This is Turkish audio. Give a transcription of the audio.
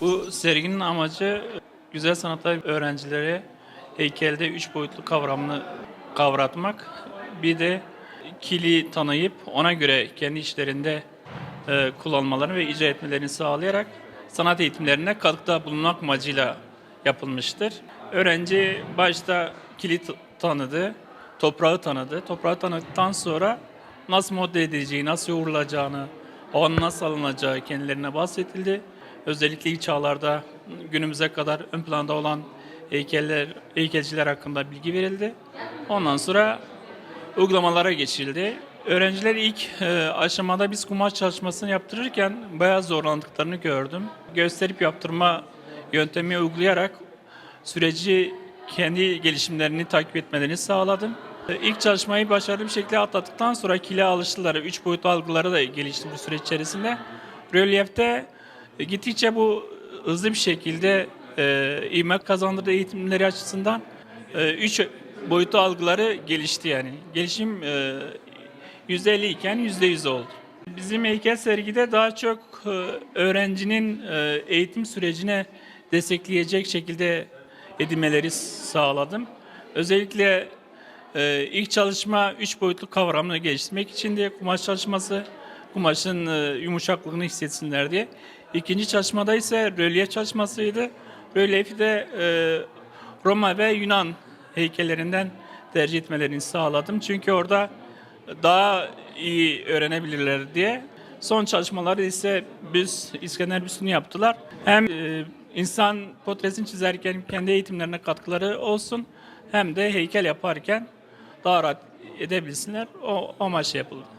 Bu serginin amacı güzel sanatlar öğrencilere heykelde üç boyutlu kavramını kavratmak. Bir de kili tanıyıp ona göre kendi işlerinde e, kullanmalarını ve icra etmelerini sağlayarak sanat eğitimlerine katkıda bulunmak amacıyla yapılmıştır. Öğrenci başta kili tanıdı, toprağı tanıdı. Toprağı tanıdıktan sonra nasıl model edileceği, nasıl yoğrulacağını, an nasıl alınacağı kendilerine bahsedildi. Özellikle ilk çağlarda günümüze kadar ön planda olan heykeller, heykelciler hakkında bilgi verildi. Ondan sonra uygulamalara geçildi. Öğrenciler ilk e, aşamada biz kumaş çalışmasını yaptırırken bayağı zorlandıklarını gördüm. Gösterip yaptırma yöntemi uygulayarak süreci kendi gelişimlerini takip etmelerini sağladım. E, İlk çalışmayı başarılı bir şekilde atlattıktan sonra kile alıştılar. Üç boyutlu algıları da gelişti bu süreç içerisinde. Rölyefte e, gittikçe bu hızlı bir şekilde e, ivme kazandırdığı eğitimleri açısından e, üç boyutlu algıları gelişti yani. Gelişim e, %50 iken %100 oldu. Bizim heykel sergide daha çok e, öğrencinin e, eğitim sürecine destekleyecek şekilde edinmeleri sağladım. Özellikle e, ilk çalışma üç boyutlu kavramını geliştirmek için de kumaş çalışması, kumaşın e, yumuşaklığını hissetsinler diye. İkinci çalışmada ise rölyef çalışmasıydı. Rölyefi de e, Roma ve Yunan heykellerinden tercih etmelerini sağladım. Çünkü orada daha iyi öğrenebilirler diye. Son çalışmaları ise biz İskender Büstü'nü yaptılar. Hem e, insan portresini çizerken kendi eğitimlerine katkıları olsun hem de heykel yaparken daha rahat edebilsinler. O amaçla yapıldı.